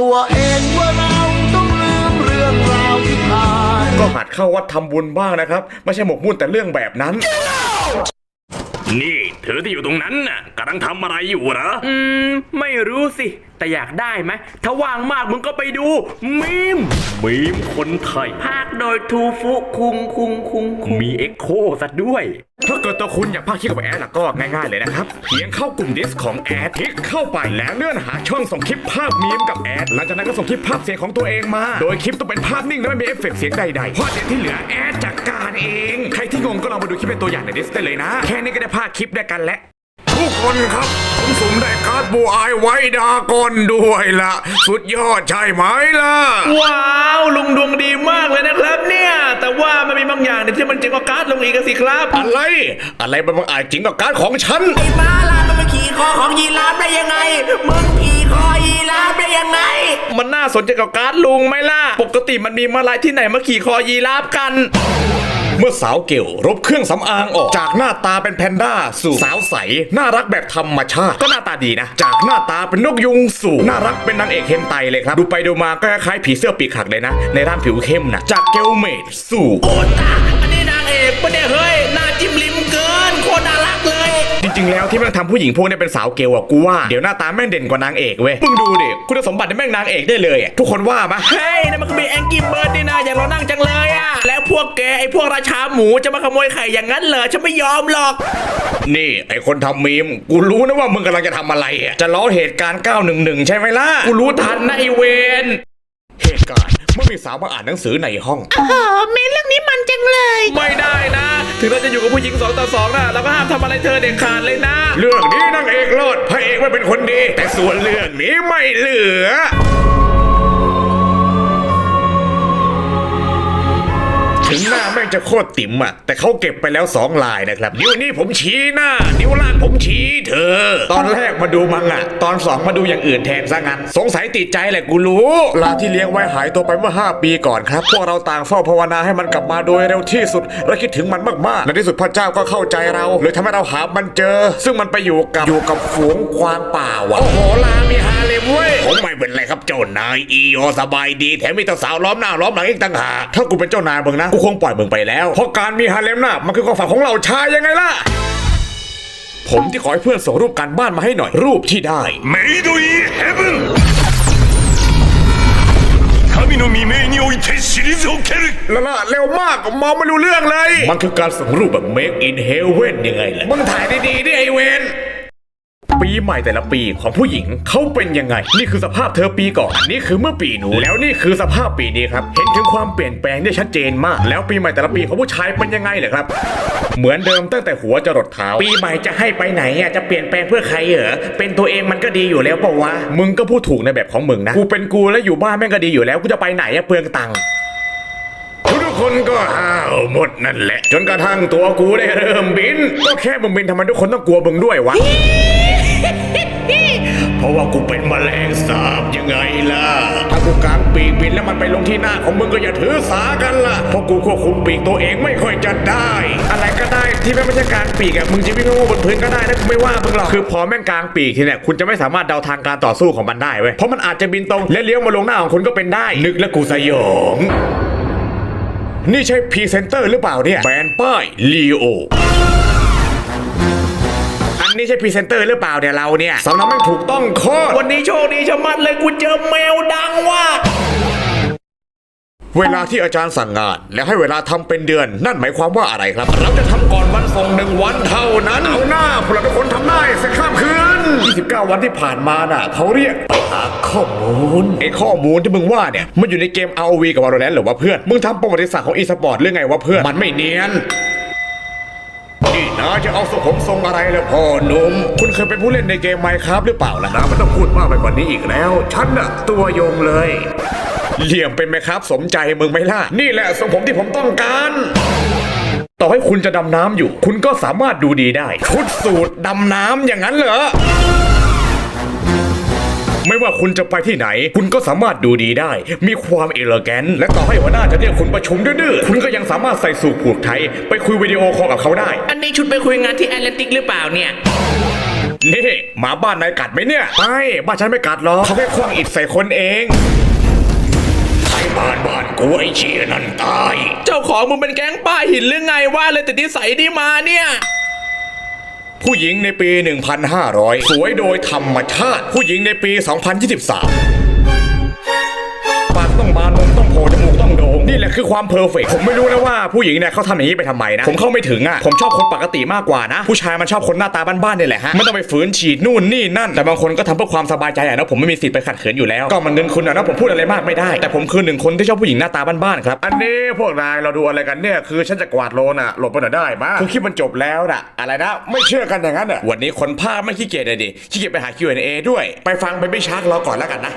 ตัวเองว่าเราต้องลืมเรื่องราวที่ผ่านก็หัดเข้าวัดทำบุญบ้างนะครับ ไม่ใช่หมกมุ่นแต่เรื่องแบบนั้น นี่เธอที่อยู่ตรงนั้นน่ะกำลังทำอะไรอยู่เหรอ อืม ไม่รู้สิ แต่อยากได้ไหมถ้าว่างมากมึงก็ไปดูมีมมีมคนไทย ภาคโดยทูฟุคุงคุงคุงคุงมีเอ็กโคซะด้วย ถ้าเกิดตัวคุณอยากพากย์คลิปกับแอดล่ะก็ง่ายๆเลยนะครับ เพียงเข้ากลุ่มดิสของแอดคลิกเข้าไปแล้วเลื่อนหาช่องส่งคลิปภาพมีมกับแอดหลังจากนั้นก็ส่งคลิปภาพเสียงของตัวเองมา โดยคลิปต้องเป็นภาพนิ่งและไม่มีเอฟเฟกต์เสียงใดๆเพราะเดี๋ยวที่เหลือแอดจัดการเอง ใครที่งงก็ลองมาดูคลิปเป็นตัวอย่างในดิสได้เลยนะ แค่นี้ก็ได้ภาคคลิปด้วยกันแล้ว ทุกคนครับ ผมสุ่มได้การ์ดบูอายไว้ดากอนด้วยละสุดยอดใช่ไหมล่ะ ว้าวลุงดวงดีมากเลยนะครับเนี่ย แต่ว่ามันมีบางอย่างเนี่ยที่มันเจ๋งกว่าการ์ดลงอีกอะสิครับ อะไร อะไรมันบังอาจจริงกับการดของฉัน ไอ้บ้าล่ะมันมาขี่คอของยีราฟได้ยังไง มึงขี่คอยีราฟได้ยังไง มันน่าสนใจกับการ์ดลุงไหมล่ะ ปกติมันมีมาลายที่ไหนมาขี่คอยีราฟกัน เมื่อสาวเกลรบเครื่องสำอางออก จากหน้าตาเป็นแพนด้าสู่สาวใส น่ารักแบบธรรมชาติ ก็หน้าตาดีนะ จากหน้าตาเป็นนกยุงสู่น่ารักเป็นนางเอกเฮมไตเลยครับ ดูไปดูมาก็คล้ายผีเสื้อปีกหักเลยนะ ในร่างผิวเข้มนะจากเกลเมดสู่โอ้ตาอันนี้นางเอกปะเนี่ยเฮ้ยหน้าจิ้มลิ้ ริงๆแล้วที่แม่งทำผู้หญิงพวกนี้เป็นสาวเกลอะกูว่าเดี๋ยวหน้าตาแม่งเด่นกว่านางเอกเว้ยมึงดูดิคุณสมบัติในแม่งนางเอกได้เลยอะทุกคนว่ามาเฮ้ยนั่นมันก็มีแองกี้เบิร์ดนี่นะอย่างเรานั่งจังเลยอะแล้วพวกแกไอ้พวกราชาหมูจะมาขโมยไข่อย่างนั้นเหรอฉันไม่ยอมหรอก นี่ไอคนทำมีมกูรู้นะว่ามึงกำลังจะทำอะไรอะจะล้อเหตุการณ์ 911 ใช่ไหมล่ะกูรู้ทันนะไอเวนเหตุการณ์เมื่อมีสาวมาอ่านหนังสือในห้องโอ้เมนเรื่องนี้ ถึงเราจะอยู่กับผู้หญิงสองต่อสองนะเราก็ห้ามทำอะไรเธอเด็ดขาดเลยนะ เรื่องนี้นางเอกรอดพระเอกไม่เป็นคนดี แต่ส่วนเรื่องนี้ไม่เหลือ ถึงหน้าแม่งจะโคตรติ๋มอะแต่เขาเก็บไปแล้วสองลายนะครับนิ้วนี้ผมชี้หน้า นิ้วล่างผมชี้เธอ ตอนแรกมาดูมังอะตอนสองมาดูอย่างอื่นแทนซะงั้น สงสัยติดใจแหละกูรู้ลาที่เลี้ยงไว้หายตัวไปเมื่อ 5 ปีก่อนครับ พวกเราต่างเฝ้าภาวนาให้มันกลับมาโดยเร็วที่สุด และคิดถึงมันมากๆในที่สุดพระเจ้าก็เข้าใจเราเลยทำให้เราหามันเจอ ซึ่งมันไปอยู่กับอยู่กับฝูงกวางป่าว่ะโอ้โหลามีฮาเลมเว้ยผมไม่เป็นไรครับเจ้านายอีโอสบายดีแถมมีสาวล้อมหน้าล้อมหลังอีกต่างหากถ้ากูเป็นเจ้านายมึงนะกูคงปล่อยมึงไปแล้ว เพราะการมีฮาเลมน่ะมันคือความฝันของเราชายยังไงล่ะ ผมที่ขอให้เพื่อนส่งรูปการบ้านมาให้หน่อย รูปที่ได้ メイドインヘブン神の未明において退ける แล้วล่ะเร็วมากมองไม่รู้เรื่องเลย มันคือการส่งรูปแบบ Make in Heaven ยังไงล่ะ มึงถ่ายดีๆดิไอเวน ปีใหม่แต่ละปีของผู้หญิงเขาเป็นยังไง นี่คือสภาพเธอปีก่อนอันนี้คือเมื่อปีหนูแล้วนี่คือสภาพปีนี้ครับเห็นถึงความเปลี่ยนแปลงได้ชัดเจนมาก แล้วปีใหม่แต่ละปีของผู้ชายเป็นยังไงเหรอครับ เหมือนเดิมตั้งแต่หัวจรดเท้าปีใหม่จะให้ไปไหนอะจะเปลี่ยนแปลงเพื่อใครเหรอเป็นตัวเองมันก็ดีอยู่แล้วเปล่าวะมึงก็พูดถูกในแบบของมึงนะกูเป็นกูแล้วอยู่บ้านแม่งก็ดีอยู่แล้วกูจะไปไหนอะเปลืองตังค์ทุกคนก็ห้าวหมดนั่นแหละ จนกระทั่งตัวกูได้เริ่มบิน ก็แค่มึงบินทำไมทุกคนต้องกลัวมึงด้วยวะ เพราะว่ากูเป็นแมลงสาบยังไงล่ะ ถ้ากูกางปีกบินแล้วมันไปลงที่หน้าของมึงก็อย่าถือสากันล่ะ เพราะกูควบคุมปีกตัวเองไม่ค่อยจะได้ อะไรก็ได้ที่ไม่ใช่กางปีกอะมึงจะวิ่งโง่บนพื้นก็ได้นะกูไม่ว่ามึงหรอกคือพอแม่งกางปีกทีเนี่ยคุณจะไม่สามารถเดาทางการต่อสู้ของมันได้เว้ยเพราะมันอาจจะบินตรงและเลี้ยวมาลงหน้าของคุณก็เป็นได้ นึกแล้วกูสยองนี่ใช่พรีเซนเตอร์หรือเปล่าเนี่ยแบรนด์ป้ายลีโอ นนี้ใช่พรีเซนเตอร์หรือเปล่าเนี่ยเราเนี่ยสำนักไม่ถูกต้องข้อวันนี้โชคดีชะมัดเลยกูเจอแมวดังว่ะเวลาที่อาจารย์สั่งงาน แล้วให้เวลาทำเป็นเดือน นั่นหมายความว่าอะไรครับ เราจะทำก่อนวันส่งหนึ่งวันเท่านั้นเอาหน้าพวกเราทุกคนทำได้เสร็จข้ามคืน 29 วันที่ผ่านมาน่ะ เขาเรียกไปหาข้อมูลไอ้ข้อมูลที่มึงว่าเนี่ยมันอยู่ในเกม ROV กับ Valorant หรือว่าเพื่อน มึงทำประวัติศาสตร์ของ e-sport เรื่องไงวะเพื่อนมันไม่เนียน นี่นาจะเอาทรงผมทรงอะไรล่ะพ่อหนุ่มคุณเคยเป็นผู้เล่นในเกมไมค์ครับหรือเปล่าล่ะนาไม่ต้องพูดมากไปกว่านี้อีกแล้ว ฉันน่ะตัวยงเลย เหลี่ยมเป็นไหมครับสมใจมึงไหมล่ะ นี่แหละทรงผมที่ผมต้องการต่อให้คุณจะดำน้ำอยู่ คุณก็สามารถดูดีได้ ชุดสูตรดำน้ำอย่างนั้นเหรอ ไม่ว่าคุณจะไปที่ไหน คุณก็สามารถดูดีได้ มีความเอเลแกนและต่อให้หัวหน้าจะเรียกคุณประชุมดื้อๆคุณก็ยังสามารถใส่สูทผูกไทย ไปคุยวิดีโอคอลกับเขาได้ อันนี้ชุดไปคุยงานที่แอตแลนติกหรือเปล่าเนี่ย นี่หมาบ้านนายกัดไหมเนี่ยไม่บ้านฉันไม่กัดหรอกเขาแค่คว้างอิฐใส่คนเองไอ้บ้านบ้านกูไอ้เชียนั่นตาย เจ้าของมึงเป็นแก๊งป้าหินหรือไงว่าเลยติดนิสัยดีมาเนี่ย ผู้หญิงในปี 1,500 สวยโดยธรรมชาติ ผู้หญิงในปี 2023 ต้องบานนมต้องโผล่จมูกต้องโด่งนี่แหละคือความเพอร์เฟกผมไม่รู้นะว่าผู้หญิงเนี่ยเขาทำอย่างนี้ไปทำไมนะ ผมเข้าไม่ถึงอะผมชอบคนปกติมากกว่านะ ผู้ชายมันชอบคนหน้าตาบ้านๆนี่แหละฮะไม่ต้องไปฝืนฉีดนู่นนี่นั่น แต่บางคนก็ทำเพื่อความสบายใจอะนะผมไม่มีสิทธิ์ไปขัดขืนอยู่แล้วก็มันเงินคุณอะนะผมพูดอะไรมากไม่ได้ แต่ผมคือหนึ่งคนที่ชอบผู้หญิงหน้าตาบ้านๆครับอันนี้พวกนายเราดูอะไรกันเนี่ยคือฉันจะกวาดโลนอะหลบไปหน่อยได้ปะคือคลิปมันจบแล้วน่ะอะไรนะไม่เชื่อกันอย่างนั้นอะวันนี้คนภาคไม่ขี้เกียจเลยดิขี้เกียจไปหา Q&A ด้วย ไปฟัง Baby Shark รอก่อนแล้วกันนะ